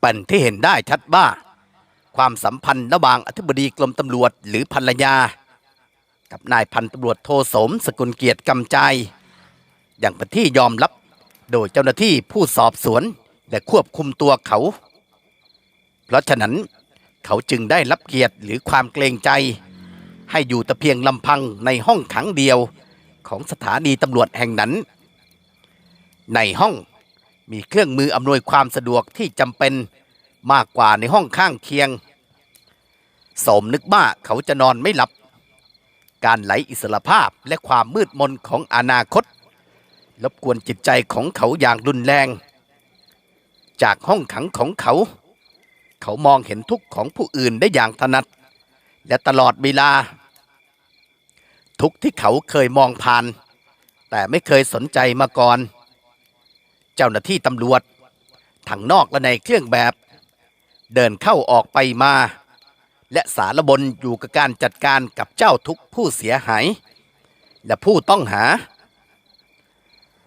เป็นที่เห็นได้ชัดว่าความสัมพันธ์ระหว่างอธิบดีกรมตำรวจหรือภรรยา กับนายพันตำรวจโทสมสกุลเกียรติกำใจ อย่างเป็นที่ยอมรับโดยเจ้าหน้าที่ผู้สอบสวนและควบคุมตัวเขา เพราะฉะนั้นเขาจึงได้รับเกียรติหรือความเกรงใจ ให้อยู่แต่เพียงลำพังในห้องขังเดียวของสถานีตำรวจแห่งนั้น ในห้อง มีเครื่องมืออำนวยความสะดวกที่จำเป็นมากกว่าในห้องข้างเคียง สมนึกว่าเขาจะนอนไม่หลับ การไหลอิสรภาพและความมืดมนของอนาคตรบกวนจิตใจของเขาอย่างรุนแรง จากห้องขังของเขา เขามองเห็นทุกข์ของผู้อื่นได้อย่างถนัด และตลอดเวลา ทุกที่เขาเคยมองผ่าน แต่ไม่เคยสนใจมาก่อน เจ้าหน้าที่ตำรวจทั้งนอกและในเครื่องแบบ เดินเข้าออกไปมา และสารบนอยู่กับการจัดการกับเจ้าทุกผู้เสียหาย และผู้ต้องหา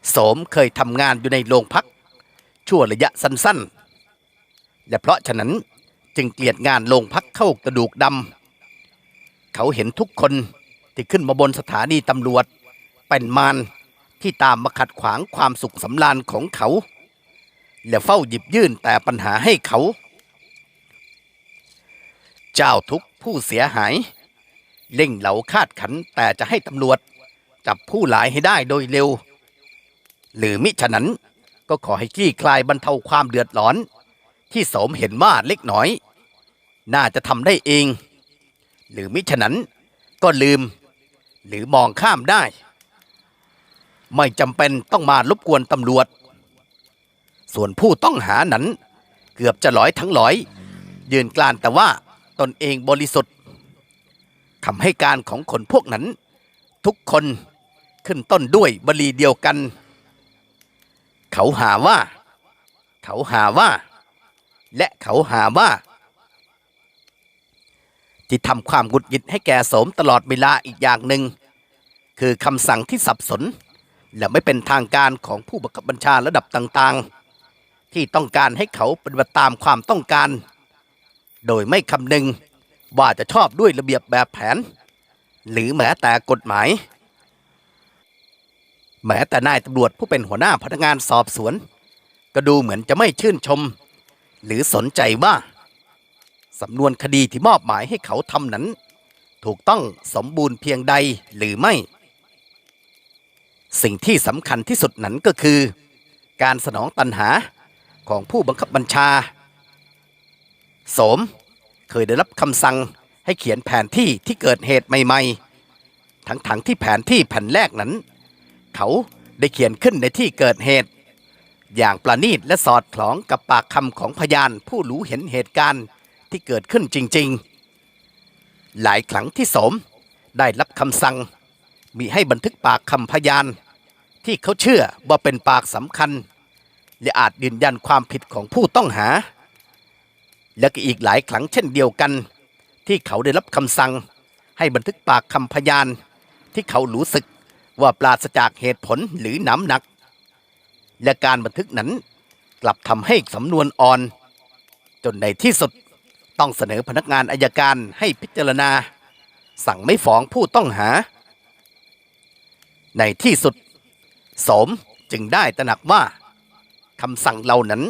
โสมเคยทำงานอยู่ในโรงพัก ชั่วระยะสั้นๆ และเพราะฉะนั้นจึงเกลียดงานโรงพักเข้ากระดูกดำเขาเห็นทุกคนที่ขึ้นมาบนสถานีตำรวจเป็นมาร ที่ตามมาขัดขวางความสุขสำราญของเขา และเฝ้าหยิบยื่นแต่ปัญหาให้เขา เจ้าทุกผู้เสียหายเล่งเหลาคาดขันแต่จะให้ตำรวจ จับผู้หลายให้ได้โดยเร็ว หรือมิฉะนั้นก็ขอให้คลี่คลายบรรเทาความเดือดร้อน ที่โสมเห็นว่าเล็กน้อย น่าจะทำได้เอง หรือมิฉะนั้นก็ลืม หรือมองข้ามได้ ไม่จำเป็นต้องมารบกวนตำรวจ ส่วนผู้ต้องหานั้น เกือบจะลอยทั้งลอย ยืนกลานแต่ว่าตนเองบริสุทธิ์คำให้การของคนพวกนั้น ทุกคนขึ้นต้นด้วยบลีเดียวกัน เขาหาว่า เขาหาว่า และเขาหาว่า ที่ทำความหงุดหงิดให้แก่โสมตลอดเวลาอีกอย่างหนึ่งคือคำสั่งที่สับสน และไม่เป็นทางการของผู้บังคับบัญชาระดับต่างๆ ที่ต้องการให้เขาปฏิบัติตามความต้องการ โดยไม่คำนึงว่าจะชอบด้วยระเบียบแบบแผน หรือแม้แต่กฎหมาย แม้แต่นายตำรวจผู้เป็นหัวหน้าพนักงานสอบสวน ก็ดูเหมือนจะไม่ชื่นชม หรือสนใจว่าสำนวนคดีที่มอบหมายให้เขาทำนั้น ถูกต้องสมบูรณ์เพียงใดหรือไม่ สิ่งที่สำคัญที่สุดนั้นก็คือ การสนองตันหาของผู้บังคับบัญชา สมเคยได้รับคำสั่งให้เขียนแผนที่ที่เกิดเหตุใหม่ ๆ ทั้งๆทที่แผนที่แผ่นแรกนั้น เขาได้เขียนขึ้นในที่เกิดเหตุ อย่างประณีตและสอดคล้องกับปากคำของพยานผู้รู้เห็นเหตุการณ์ที่เกิดขึ้นจริง ๆ หลายครั้งที่สมได้รับคำสั่งมีให้บันทึกปากคำพยาน ที่เขาเชื่อว่าเป็นปากสำคัญ และอาจยืนยันความผิดของผู้ต้องหา และก็อีกหลายครั้งเช่นเดียวกัน ที่เขาได้รับคำสั่ง ให้บันทึกปากคำพยาน ที่เขารู้สึกว่าปราศจากเหตุผลหรือน้ำหนัก และการบันทึกนั้นกลับทำให้สำนวนอ่อน จนในที่สุดต้องเสนอพนักงานอายการให้พิจารณา สั่งไม่ฟ้องผู้ต้องหา ในที่สุด สมจึงได้ตระหนักว่าคำสั่งเหล่านั้น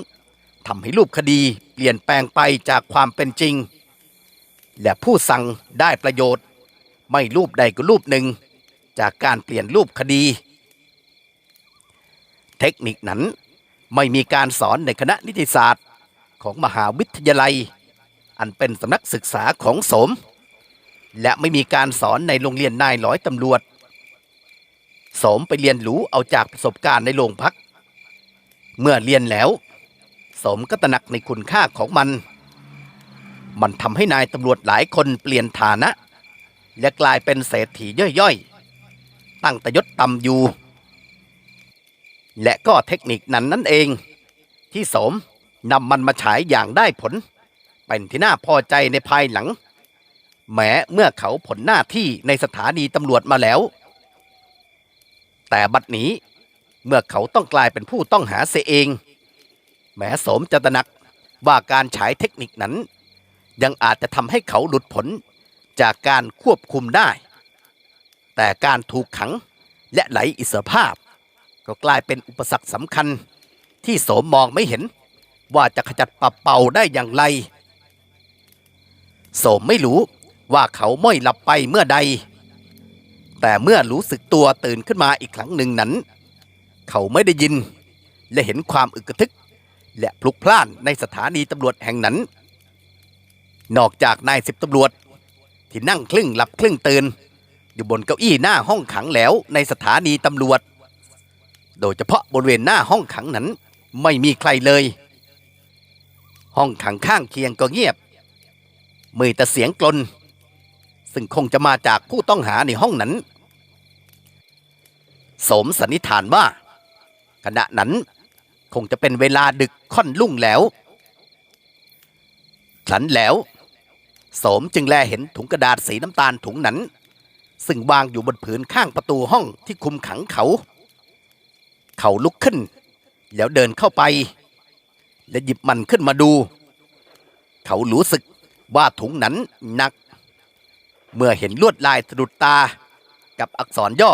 ทำให้รูปคดีเปลี่ยนแปลงไปจากความเป็นจริง และผู้สั่งได้ประโยชน์ ไม่รูปใดก็รูปหนึ่ง จากการเปลี่ยนรูปคดี เทคนิคนั้นไม่มีการสอนในคณะนิติศาสตร์ของมหาวิทยาลัย อันเป็นสำนักศึกษาของสม และไม่มีการสอนในโรงเรียนนายร้อยตำรวจ สมไปเรียนรู้เอาจากประสบการณ์ในโรงพัก เมื่อเรียนแล้ว สมก็ตระหนักในคุณค่าของมัน มันทำให้นายตำรวจหลายคนเปลี่ยนฐานะ และกลายเป็นเศรษฐีย่อยๆ ตั้งแต่ยศต่ำอยู่ และก็เทคนิคนั้นนั่นเอง ที่สมนำมันมาฉายอย่างได้ผล เป็นที่น่าพอใจในภายหลัง แม้เมื่อเขาผลหน้าที่ในสถานีตำรวจมาแล้ว แต่บัดนี้ เมื่อเขาต้องกลายเป็นผู้ต้องหาเสียเอง แม้โสมจะตระหนักว่าการฉายเทคนิคนั้น ยังอาจจะทำให้เขาหลุดผลจากการควบคุมได้ แต่การถูกขังและไหลอิสรภาพ ก็กลายเป็นอุปสรรคสำคัญ ที่โสมมองไม่เห็นว่าจะขจัดปับเป่าได้อย่างไร โสมไม่รู้ว่าเขาม้อยหลับไปเมื่อใด แต่เมื่อรู้สึกตัวตื่นขึ้นมาอีกครั้งหนึ่งนั้น เขาไม่ได้ยิน และเห็นความอึกระทึก และพลุกพล่านในสถานีตำรวจแห่งนั้น นอกจากนายสิบตำรวจ ที่นั่งครึ่งหลับครึ่งตื่นอยู่บนเก้าอี้หน้าห้องขังแล้วในสถานีตำรวจ โดยเฉพาะบริเวณหน้าห้องขังนั้น ไม่มีใครเลย ห้องขังข้างเคียงก็เงียบมีแต่เสียงกลนซึ่งคงจะมาจากผู้ต้องหาในห้องนั้น สมสันนิษฐานว่า ขณะนั้นคงจะเป็นเวลาดึกค่อนลุ่งแล้วคลันแล้วโสมจึงแลเห็นถุงกระดาษสีน้ำตาลถุงนั้น ซึ่งวางอยู่บนผืนข้างประตูห้องที่คุมขังเขา เขาลุกขึ้น แล้วเดินเข้าไป และหยิบมันขึ้นมาดู เขารู้สึกว่าถุงนั้นหนัก เมื่อเห็นลวดลายสะดุดตา กับอักษรย่อ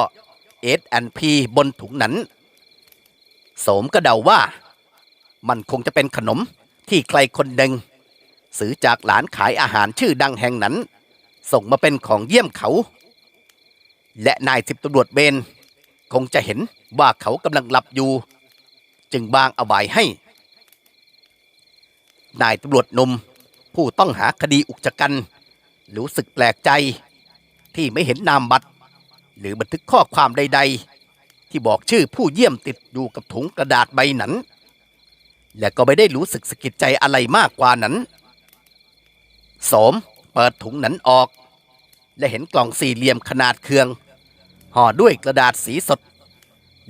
S P บนถุงนั้น โสมก็เดาว่า มันคงจะเป็นขนมที่ใครคนหนึ่งซื้อจากหลานขายอาหารชื่อดังแห่งนั้น ส่งมาเป็นของเยี่ยมเขา และนายสิบตำรวจเบนคงจะเห็นว่าเขากำลังหลับอยู่ จึงบางอาไว้ให้ นายตำรวจหนุ่มผู้ต้องหาคดีอุกชะกันรู้สึกแปลกใจที่ไม่เห็นนามบัตร หรือบันทึกข้อความใด ๆ ที่บอกชื่อผู้เยี่ยมติดอยู่กับถุงกระดาษใบนั้น และก็ไม่ได้รู้สึกสะกิดใจอะไรมากกว่านั้นสมเปิดถุงนั้นออก และเห็นกล่องสี่เหลี่ยมขนาดเคืองห่อด้วยกระดาษสีสด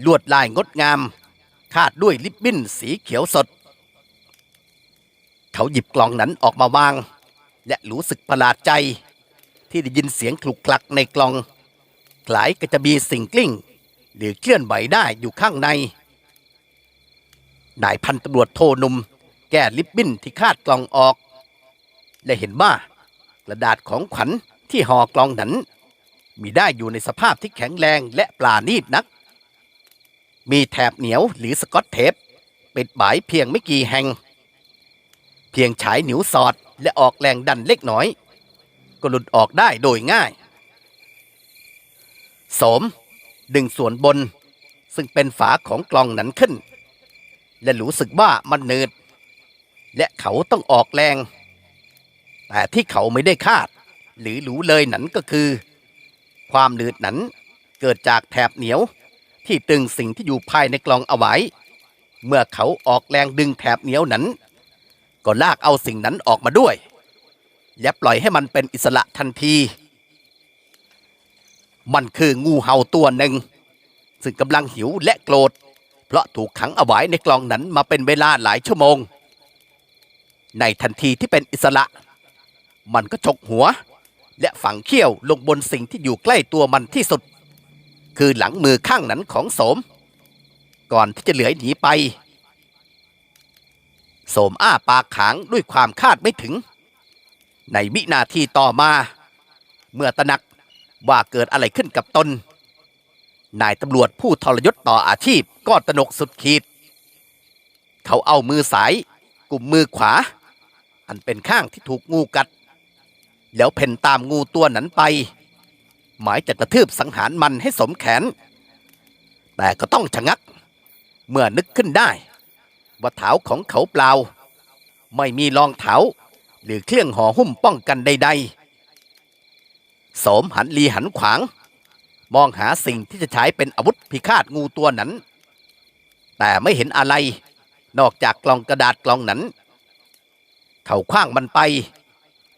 ลวดลายงดงาม คาดด้วยลิบบิ้นสีเขียวสด เขาหยิบกล่องนั้นออกมาวาง และรู้สึกประหลาดใจที่ได้ยินเสียงคลุกคลักในกล่อง คล้ายก็จะมีสิ่งกลิ้ง หรือเคลื่อนไหวได้อยู่ข้างในนายพันตำรวจโทนุ่มแก้ลิบบิ้นที่คาดกล่องออก และเห็นว่ากระดาษของขวัญที่ห่อกล่องนั้น มีได้อยู่ในสภาพที่แข็งแรงและปราณีตนัก มีแถบเหนียวหรือสกอตเทปปิดบายเพียงไม่กี่แห่ง เพียงฉายนิ้วสอดและออกแรงดันเล็กน้อย ก็หลุดออกได้โดยง่าย สม ดึงส่วนบน ซึ่งเป็นฝาของกล่องนั้นขึ้น และรู้สึกว่ามันเนืดและเขาต้องออกแรง แต่ที่เขาไม่ได้คาด หรือรู้เลยนั้นก็คือ ความหนืดนั้นเกิดจากแถบเหนียวที่ตึงสิ่งที่อยู่ภายในกล่องเอาไว้ เมื่อเขาออกแรงดึงแถบเหนียวนั้น ก็ลากเอาสิ่งนั้นออกมาด้วย และปล่อยให้มันเป็นอิสระทันที มันคืองูเห่าตัวหนึ่ง ซึ่งกำลังหิวและโกรธ เพราะถูกขังเอาไว้ในกล่องนั้นมาเป็นเวลาหลายชั่วโมง ในทันทีที่เป็นอิสระ มันก็ฉกหัว และฝังเขี้ยวลงบนสิ่งที่อยู่ใกล้ตัวมันที่สุด คือหลังมือข้างนั้นของโสม ก่อนที่จะเหลือยหนีไป โสมอ้าปากขางด้วยความคาดไม่ถึง ในวินาทีต่อมา เมื่อตระหนัก ว่าเกิดอะไรขึ้นกับตน นายตำรวจผู้ทรยศต่ออาชีพก็ตนกสุดขีด เขาเอามือสายกลุ่มมือขวา อันเป็นข้างที่ถูกงูกัด แล้วเพ่นตามงูตัวนั้นไป หมายจะกระทืบสังหารมันให้สมแขน แต่ก็ต้องชะงัก เมื่อนึกขึ้นได้ ว่าเท้าของเขาเปล่า ไม่มีรองเท้าหรือเครื่องห่อหุ้มป้องกันใดๆ โสมหันลีหันขวาง มองหาสิ่งที่จะใช้เป็นอาวุธพิฆาตงูตัวนั้น แต่ไม่เห็นอะไร นอกจากกล่องกระดาษกล่องนั้น เขาคว้างมันไป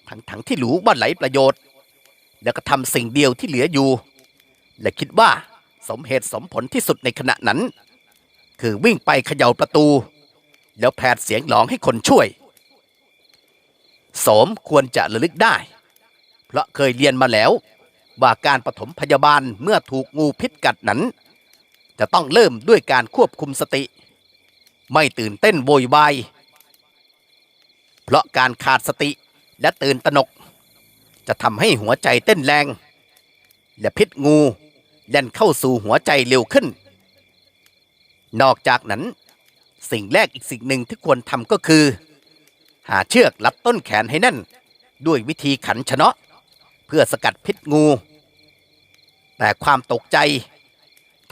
ทั้งๆที่รู้ว่าไหลประโยชน์ แล้วก็ทำสิ่งเดียวที่เหลืออยู่ และคิดว่าสมเหตุสมผลที่สุดในขณะนั้น คือวิ่งไปเขย่าประตู แล้วแผดเสียงร้องให้คนช่วย สมควรจะระลึกได้ เพราะเคยเรียนมาแล้ว ว่าการปฐมพยาบาลเมื่อถูกงูพิษกัดนั้น จะต้องเริ่มด้วยการควบคุมสติ ไม่ตื่นเต้นโวยวายเพราะการขาดสติและตื่นตระหนก จะทำให้หัวใจเต้นแรง และพิษงูแล่นเข้าสู่หัวใจเร็วขึ้น นอกจากนั้น สิ่งแรกอีกสิ่งหนึ่งที่ควรทำก็คือ หาเชือกรัดต้นแขนให้แน่น ด้วยวิธีขันชนะ พื่อสกัดพิษงู แต่ความตกใจ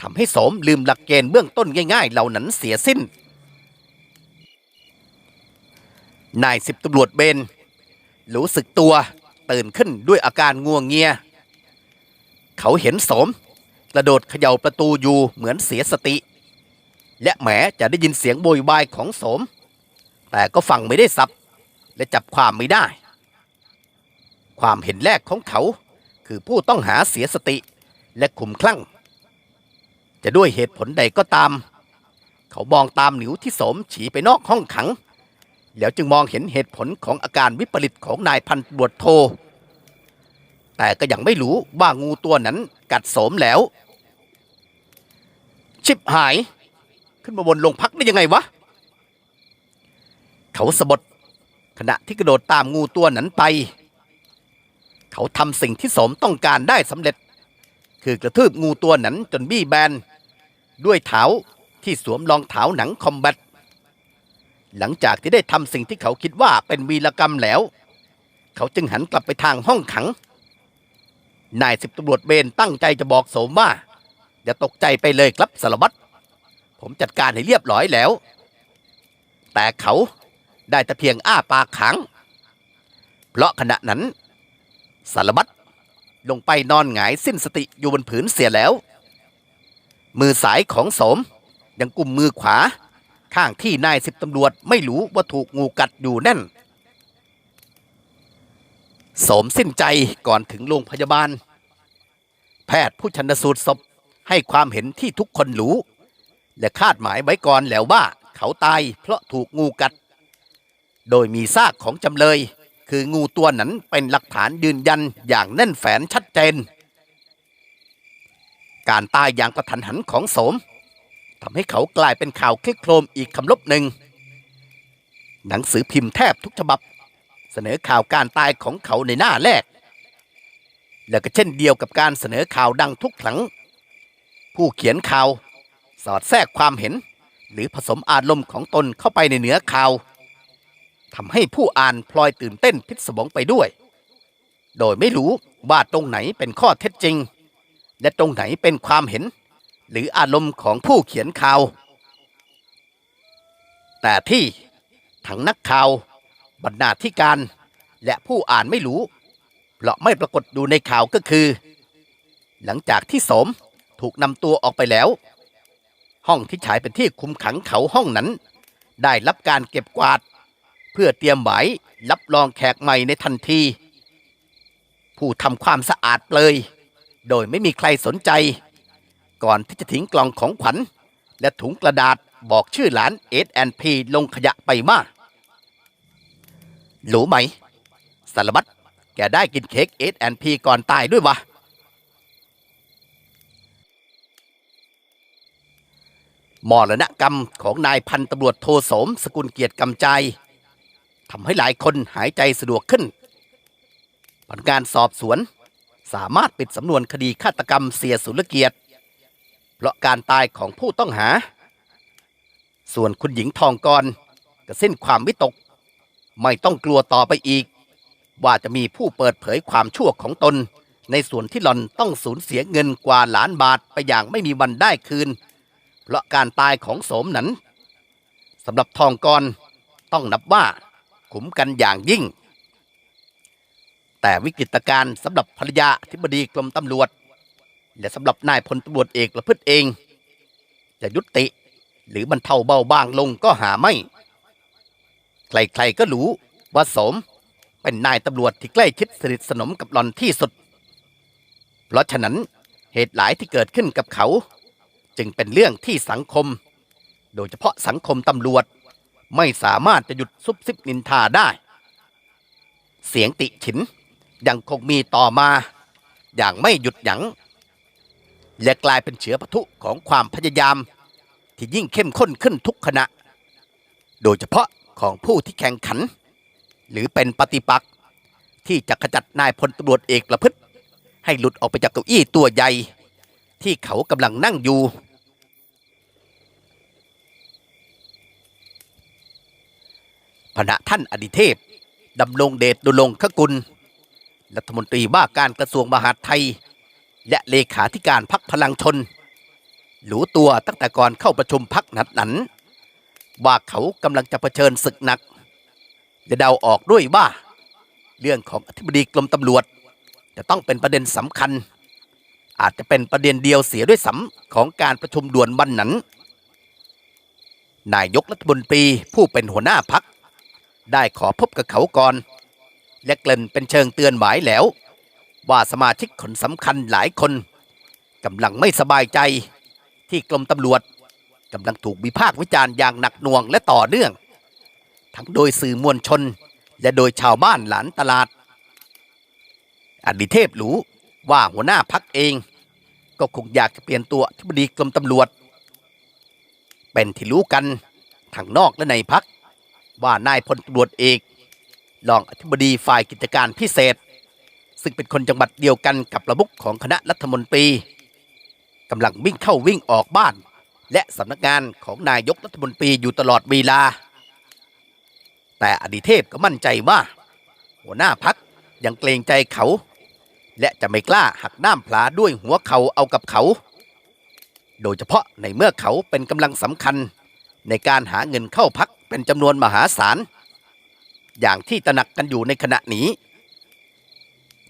ทำให้โสมลืมหลักเกณฑ์เบื้องต้นง่ายๆ เหล่านั้นเสียสิ้น นายสิบตำรวจเบนรู้สึกตัวตื่นขึ้นด้วยอาการง่วงเงีย เขาเห็นโสมกระโดดเขย่าประตูอยู่เหมือนเสียสติ และแหมจะได้ยินเสียงโวยวายของโสม แต่ก็ฟังไม่ได้สับและจับความไม่ได้ ความเห็นแรกของเขา คือผู้ต้องหาเสียสติและขุมคลั่ง จะด้วยเหตุผลใดก็ตาม เขามองตามหนิวที่โสมฉีไปนอกห้องขัง แล้วจึงมองเห็นเหตุผลของอาการวิปริตของนายพันตำรวจโท แต่ก็ยังไม่รู้ว่างูตัวนั้นกัดโสมแล้ว ชิบหาย ขึ้นมาบนโรงพักได้ยังไงวะ เขาสะบดขณะที่กระโดดตามงูตัวนั้นไป เขาทำสิ่งที่โสมต้องการได้สำเร็จ คือกระทืบงูตัวนั้นจนบี้แบน ด้วยเท้าที่สวมรองเท้าหนังคอมแบทหลังจากที่ได้ทำสิ่งที่เขาคิดว่าเป็นวีรกรรมแล้ว เขาจึงหันกลับไปทางห้องขัง นายสิบตำรวจเบนตั้งใจจะบอกโสมว่าอย่าตกใจไปเลยครับสารวัตรผมจัดการให้เรียบร้อยแล้ว แต่เขาได้แต่เพียงอ้าปากขัง เพราะขณะนั้น สารวัตรลงไปนอนหงายสิ้นสติอยู่บนผืนเสียแล้ว มือสายของสมยังกุมมือขวา ข้างที่นายสิบตำรวจไม่รู้ว่าถูกงูกัดอยู่แน่น สมสิ้นใจก่อนถึงโรงพยาบาล แพทย์ผู้ชันสูตรศพให้ความเห็นที่ทุกคนรู้ และคาดหมายไว้ก่อนแล้วว่าเขาตายเพราะถูกงูกัด โดยมีซากของจำเลย คืองูตัวนั้นเป็นหลักฐานยืนยันอย่างแน่นแฝนชัดเจน การตายอย่างกระทันหันของโสมทำให้เขากลายเป็นข่าวคลิกโครมอีกคำลบหนึ่ง หนังสือพิมพ์แทบทุกฉบับ เสนอข่าวการตายของเขาในหน้าแรก และก็เช่นเดียวกับการเสนอข่าวดังทุกครั้ง ผู้เขียนข่าว สอดแทรกความเห็น หรือผสมอารมณ์ของตนเข้าไปในเนื้อข่าว ทำให้ผู้อ่านพลอยตื่นเต้นพิศวงไปด้วย โดยไม่รู้ว่าตรงไหนเป็นข้อเท็จจริง และตรงไหนเป็นความเห็น หรืออารมณ์ของผู้เขียนข่าว แต่ที่ทั้งนักข่าว บรรณาธิการ และผู้อ่านไม่รู้เพราะไม่ปรากฏอยู่ในข่าวก็คือ หลังจากที่สมถูกนำตัวออกไปแล้ว ห้องที่ฉายเป็นที่คุมขังเขาห้องนั้น ได้รับการเก็บกวาด พื่อเตรียมไหว้รับรองแขกใหม่ในทันที ผู้ทำความสะอาดเลย โดยไม่มีใครสนใจ ก่อนที่จะทิ้งกล่องของขวัญ และถุงกระดาษบอกชื่อหลานเอสแอนพีลงขยะไปมากรู้ไหมสารวัตรแกได้กินเค้กเอสแอนพีก่อนตายด้วยวะมรณกรรมของนายพันตำรวจโทสมสกุลเกียรติกำใจ ทำให้หลายคนหายใจสะดวกขึ้น ผลการสอบสวนสามารถปิดสำนวนคดีฆาตกรรมเสียสุรเกียรติ เพราะการตายของผู้ต้องหา ส่วนคุณหญิงทองกรก็สิ้นความวิตก ไม่ต้องกลัวต่อไปอีก ว่าจะมีผู้เปิดเผยความชั่วของตน ในส่วนที่หล่อนต้องสูญเสียเงินกว่าล้านบาทไปอย่างไม่มีวันได้คืน เพราะการตายของโสมนั้นสำหรับทองกรต้องนับว่า ขุมกันอย่างยิ่ง แต่วิกฤตการณ์สำหรับภรรยาธิบดีกรมตำรวจ และสำหรับนายพลตำรวจเอกประพฤติเอง จะยุติหรือบรรเทาเบาบางลงก็หาไม่ ใครๆก็รู้ว่าสมเป็นนายตำรวจที่ใกล้ชิดสนิทสนมกับหลอนที่สุด เพราะฉะนั้นเหตุหลายที่เกิดขึ้นกับเขา จึงเป็นเรื่องที่สังคม โดยเฉพาะสังคมตำรวจ ไม่สามารถจะหยุดซุบซิบนินทาได้ เสียงติฉินยังคงมีต่อมา อย่างไม่หยุดหยังและกลายเป็นเชื้อปะทุของความพยายาม ที่ยิ่งเข้มข้นขึ้นทุกขณะ โดยเฉพาะของผู้ที่แข่งขัน หรือเป็นปฏิปักษ์ที่จะขจัดนายพลตำรวจเอกประพฤติ ให้หลุดออกไปจากเก้าอี้ตัวใหญ่ ที่เขากำลังนั่งอยู่ พณะท่านอดิเทพดำรงเดชดุลงคกุล รัฐมนตรีว่าการกระทรวงมหาดไทย และเลขาธิการพักพลังชน หรูตัวตั้งแต่ก่อนเข้าประชุมพักนัดนั้นว่าเขากำลังจะเผชิญศึกหนักและเดาออกด้วยว่า เรื่องของอธิบดีกรมตำรวจ จะต้องเป็นประเด็นสำคัญ อาจจะเป็นประเด็นเดียวเสียด้วยซ้ำของการประชุมด่วนวันนั้น นายกรัฐมนตรีผู้เป็นหัวหน้าพัก ได้ขอพบกับเขาก่อน และเกริ่นเป็นเชิงเตือนหมายแล้ว ว่าสมาชิกคนสำคัญหลายคนกำลังไม่สบายใจ ที่กรมตำรวจกำลังถูกวิพากษ์วิจารณ์อย่างหนักหน่วงและต่อเนื่อง ทั้งโดยสื่อมวลชน และโดยชาวบ้านหลานตลาด อดิเทพรู้ว่าหัวหน้าพักเอง ก็คงอยากจะเปลี่ยนตัวอธิบดีกรมตำรวจ เป็นที่รู้กันทางนอกและในพัก ว่านายพลตำรวจเอกรองอธิบดีฝ่ายกิจการพิเศษ ซึ่งเป็นคนจังหวัดเดียวกันกับประมุขของคณะรัฐมนตรีกำลังวิ่งเข้าวิ่งออกบ้าน และสำนักงานของนายกรัฐมนตรีอยู่ตลอดเวลา แต่อดิเทพก็มั่นใจว่า หัวหน้าพักยังเกรงใจเขา และจะไม่กล้าหักน้ำพลาด้วยหัวเขาเอากับเขา โดยเฉพาะในเมื่อเขาเป็นกำลังสำคัญในการหาเงินเข้าพัก เป็นจำนวนมหาศาล อย่างที่ตระหนักกันอยู่ในขณะนี้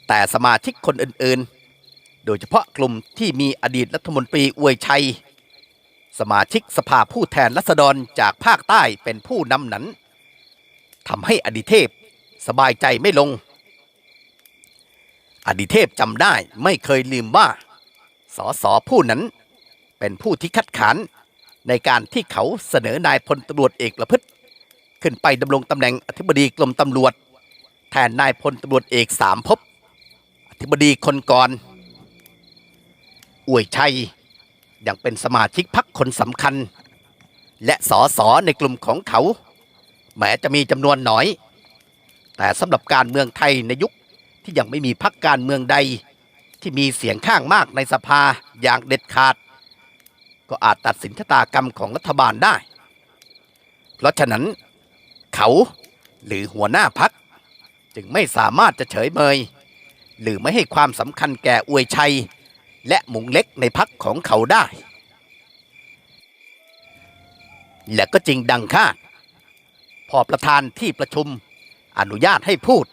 แต่สมาชิกคนอื่นๆ โดยเฉพาะกลุ่มที่มีอดีตรัฐมนตรีอวยชัย สมาชิกสภาผู้แทนรัษฎรจากภาคใต้เป็นผู้นำนั้นทำให้อดิเทพสบายใจไม่ลง อดิเทพจำได้ไม่เคยลืมว่าสอสอผู้นั้นเป็นผู้ที่คัดค้านในการที่เขาเสนอนายพลตำรวจเอกประพฤติ ขึ้นไปดำรงตำแหน่งอธิบดีกรมตำรวจ แทนนายพลตำรวจเอกสามภพอธิบดีคนก่อนอวยชัยยังเป็นสมาชิกพักคนสำคัญ และสอสอในกลุ่มของเขา แม้จะมีจำนวนน้อย แต่สำหรับการเมืองไทยในยุคที่ยังไม่มีพักการเมืองใด ที่มีเสียงข้างมากในสภาอย่างเด็ดขาด ก็อาจตัดสินชะตากรรมของรัฐบาลได้ เพราะฉะนั้น เขา หรือหัวหน้าพัก จึงไม่สามารถจะเฉยเมย หรือไม่ให้ความสำคัญแก่อวยชัย และหมุงเล็กในพักของเขาได้ และก็จริงดังคาดพอประธานที่ประชุมอนุญาตให้พูด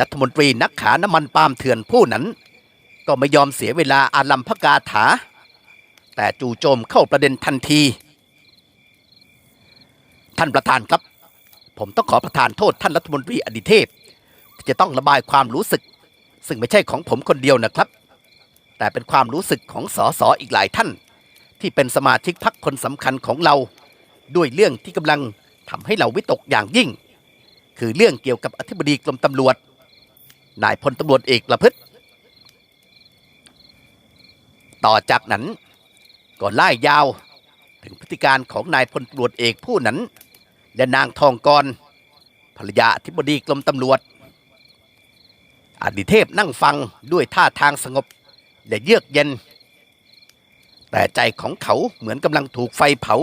รัฐมนตรีนักขาน้ำมันปาล์มเถื่อนผู้นั้น ก็ไม่ยอมเสียเวลาอาลัมพกาถา แต่จู่โจมเข้าประเด็นทันที ท่านประธานครับ ผมต้องขอประทานโทษท่านรัฐมนตรีอดิเทพที่จะต้องระบายความรู้สึก ซึ่งไม่ใช่ของผมคนเดียวนะครับ แต่เป็นความรู้สึกของสสอีกหลายท่าน ที่เป็นสมาชิกพรรคคนสำคัญของเรา ด้วยเรื่องที่กำลังทำให้เราวิตกอย่างยิ่ง คือเรื่องเกี่ยวกับอธิบดีกรมตำรวจ นายพลตำรวจเอกประพฤติต่อจากนั้นก็ไล่ยาว ถึงพฤติการของนายพลตำรวจเอกผู้นั้น และนางทองกรภรรยาธิบดีกรมตำรวจ อดิเทพนั่งฟังด้วยท่าทางสงบ และเยือกเย็น แต่ใจของเขาเหมือนกำลังถูกไฟเผา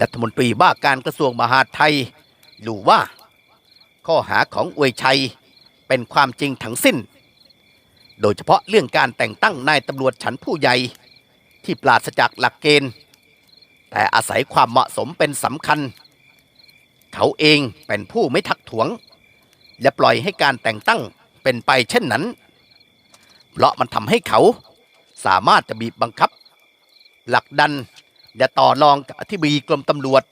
รัฐมนตรีว่าการกระทรวงมหาดไทยรู้ว่า ข้อหาของอวยชัยเป็นความจริงทั้งสิ้น โดยเฉพาะเรื่องการแต่งตั้งนายตำรวจชั้นผู้ใหญ่ที่ปราศจากหลักเกณฑ์ แต่อาศัยความเหมาะสมเป็นสำคัญ เขาเองเป็นผู้ไม่ทักถวง และปล่อยให้การแต่งตั้งเป็นไปเช่นนั้น เพราะมันทำให้เขาสามารถจะบีบบังคับ หลักดันและต่อรองกับอธิบดีกรมตำรวจ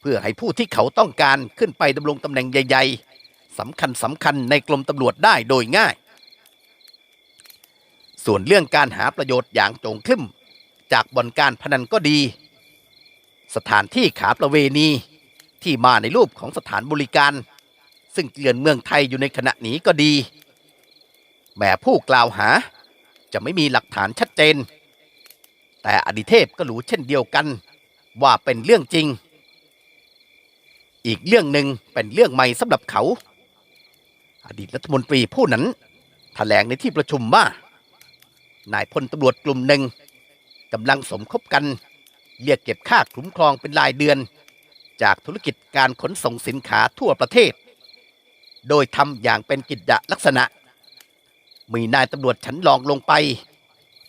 เพื่อให้ผู้ที่เขาต้องการขึ้นไปดำรงตำแหน่งใหญ่ ๆสำคัญสำคัญในกรมตำรวจได้โดยง่าย ส่วนเรื่องการหาประโยชน์อย่างโจงครึ่ม จากบ่อนการพนันก็ดี สถานที่ขาประเวณีที่มาในรูปของสถานบริการ ซึ่งเกลื่อนเมืองไทยอยู่ในขณะนี้ก็ดี แม้ผู้กล่าวหาจะไม่มีหลักฐานชัดเจน แต่อดิเทพก็รู้เช่นเดียวกัน ว่าเป็นเรื่องจริง อีกเรื่องหนึ่งเป็นเรื่องใหม่สำหรับเขา อดีตรัฐมนตรีผู้นั้นแถลงในที่ประชุมว่านายพลตำรวจกลุ่มหนึ่งกำลังสมคบกัน เรียกเก็บค่าคุ้มครองเป็นรายเดือน จากธุรกิจการขนส่งสินค้าทั่วประเทศ โดยทำอย่างเป็นกิจลักษณะ มีนายตำรวจชั้นรองลงไป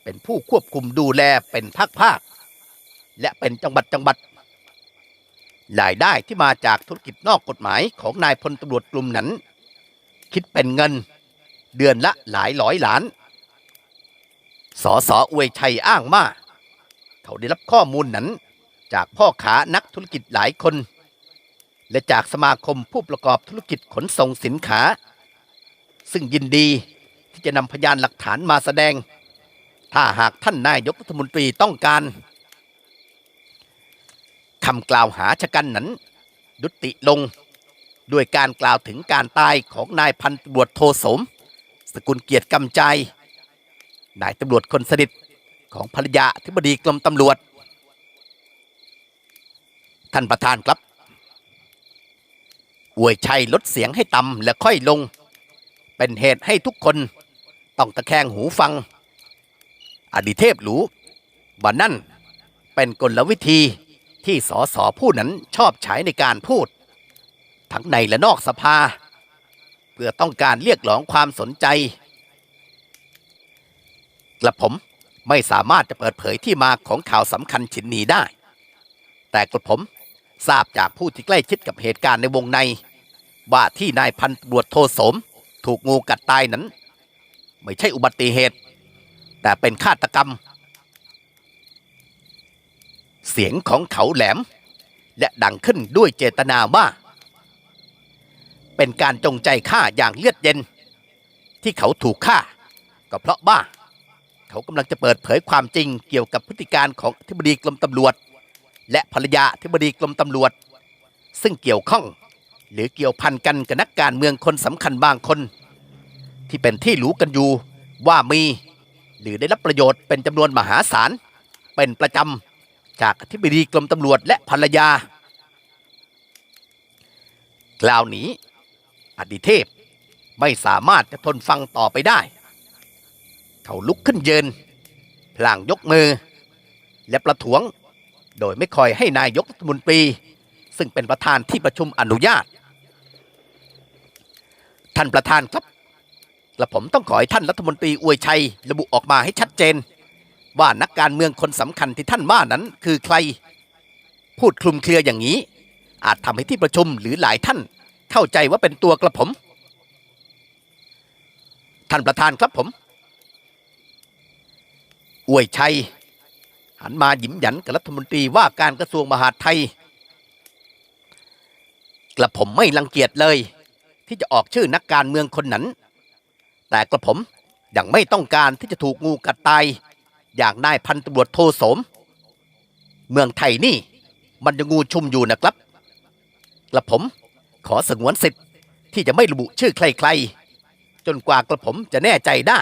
เป็นผู้ควบคุมดูแลเป็นภาคภาคๆและเป็นจังหวัดจังหวัดรายได้ที่มาจากธุรกิจนอกกฎหมายของนายพลตำรวจกลุ่มนั้น คิดเป็นเงินเดือนละหลายร้อยล้านสอสออวยชัยอ้างว่า เขาได้รับข้อมูลนั้น จากพ่อค้านักธุรกิจหลายคน และจากสมาคมผู้ประกอบธุรกิจขนส่งสินค้า ซึ่งยินดีที่จะนำพยานหลักฐานมาแสดง ถ้าหากท่านนายกรัฐมนตรีต้องการคำกล่าวหาชะกันนั้นยุติลงด้วยการกล่าวถึงการตายของนายพันตำรวจโทสม สกุลเกียรติกำใจ นายตำรวจคนสนิท ของภรรยาอธิบดีกรมตำรวจ ท่านประธานครับอวยชัยลดเสียงให้ต่ำและค่อยลง เป็นเหตุให้ทุกคนต้องตะแคงหูฟัง อดีเทพหรูว่านั่นเป็นกลวิธีที่สอสอผู้นั้นชอบใช้ในการพูด ทั้งในและนอกสภา เพื่อต้องการเรียกร้องความสนใจกระผม ไม่สามารถจะเปิดเผยที่มาของข่าวสำคัญชิ้นนี้ได้ แต่กระผมทราบจากผู้ที่ใกล้ชิดกับเหตุการณ์ในวงใน ว่าที่นายพันตำรวจโทสม ถูกงูกัดตายนั้น ไม่ใช่อุบัติเหตุ แต่เป็นฆาตกรรม เสียงของเขาแหลม และดังขึ้นด้วยเจตนาว่า เป็นการจงใจฆ่าอย่างเลือดเย็น ที่เขาถูกฆ่าก็เพราะว่า เขากำลังจะเปิดเผยความจริงเกี่ยวกับพฤติการของอธิบดีกรมตำรวจ และภรรยาอธิบดีกรมตำรวจ ซึ่งเกี่ยวข้อง หรือเกี่ยวพันกันกับนักการเมืองคนสำคัญบางคน ที่เป็นที่รู้กันอยู่ว่ามี หรือได้รับประโยชน์เป็นจำนวนมหาศาลเป็นประจำจากอธิบดีกรมตำรวจและภรรยา กล่าวหนีอดิเทพไม่สามารถจะทนฟังต่อไปได้ เขาลุกขึ้นยืนพลางยกมือ และประท้วง โดยไม่คอยให้นายกรัฐมนตรี ซึ่งเป็นประธานที่ประชุมอนุญาต ท่านประธานครับกระผมต้องขอให้ท่านรัฐมนตรีอวยชัย ระบุออกมาให้ชัดเจน ว่านักการเมืองคนสำคัญที่ท่านว่านั้นคือใคร พูดคลุมเครืออย่างนี้ อาจทำให้ที่ประชุมหรือหลายท่านเข้าใจว่าเป็นตัวกระผม ท่านประธานครับผม อวยชัย หันมาหยิ้มหยันกับรัฐมนตรีว่าการกระทรวงมหาดไทยกระผมไม่รังเกียจเลย ที่จะออกชื่อนักการเมืองคนนั้น แต่กระผมยังไม่ต้องการที่จะถูกงูกัดตาย อย่างนายพันตำรวจโทโสม เมืองไทยนี่ มันยังงูชุมอยู่นะครับ กระผมขอสงวนสิทธิ์ที่จะไม่ระบุชื่อใครๆ จนกว่ากระผมจะแน่ใจได้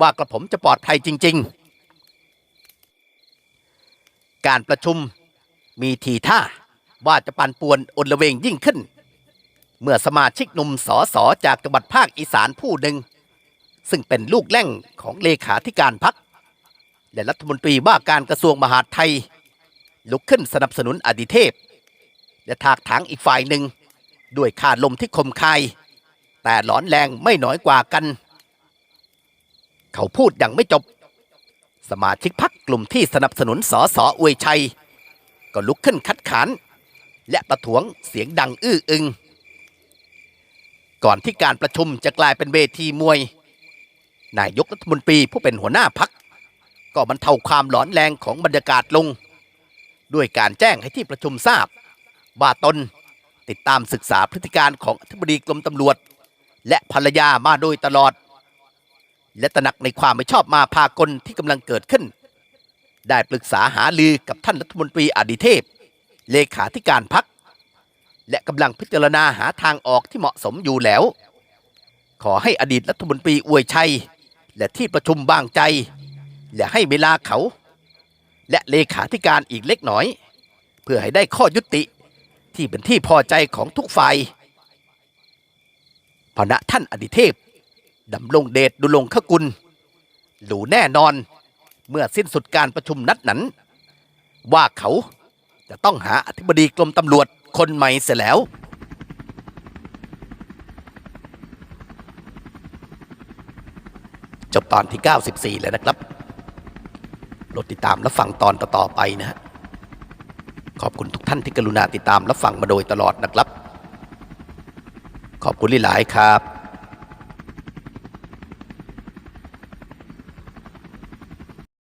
ว่ากระผมจะปลอดภัยจริง ๆ การประชุมมีทีท่าว่าจะปั่นป่วนอนละเวงยิ่งขึ้น เมื่อสมาชิกหนุ่มสอสอจากจังหวัดภาคอีสานผู้หนึ่ง ซึ่งเป็นลูกแล่งของเลขาธิการพักและรัฐมนตรีว่าการกระทรวงมหาดไทย ลุกขึ้นสนับสนุนอดิเทพ และถากถางอีกฝ่ายหนึ่ง ด้วยข่าลมที่คมคาย แต่หลอนแรงไม่น้อยกว่ากัน เขาพูดอย่างไม่จบ สมาชิกพักกลุ่มที่สนับสนุนสอสออวยชัย ก็ลุกขึ้นคัดค้านและประท้วงเสียงดังอื้ออึง ก่อนที่การประชุมจะกลายเป็นเวทีมวย นายกรัฐมนตรีผู้เป็นหัวหน้าพัก ก็บรรเทาความหลอนแรงของบรรยากาศลง ด้วยการแจ้งให้ที่ประชุมทราบว่าตนติดตามศึกษาพฤติการของอธิบดีกรมตำรวจ และภรรยามาโดยตลอด และตระหนักในความไม่ชอบมาพากลที่กำลังเกิดขึ้น ได้ปรึกษาหาลือกับท่านรัฐมนตรีอดิเทพ เลขาธิการพัก และกำลังพิจารณาหาทางออกที่เหมาะสมอยู่แล้ว ขอให้อดีตรัฐมนตรีอวยชัย และที่ประชุมบางใจ และให้เวลาเขา และเลขาธิการอีกเล็กน้อย เพื่อให้ได้ข้อยุติที่เป็นที่พอใจของทุกฝ่ายพระท่านอดิเทพ ดำรงเดชดุลงคกุลรู้แน่นอน เมื่อสิ้นสุดการประชุมนัดนั้น ว่าเขาจะต้องหาอธิบดีกรมตำรวจคนใหม่เสียแล้ว จบตอนที่ 94 แล้วนะครับรดติดตามและฟังตอนต่อๆไปนะฮะขอบคุณทุกท่านที่กรุณาติดตามและฟังมาโดยตลอดนะครับ ขอบคุณหลายๆครับ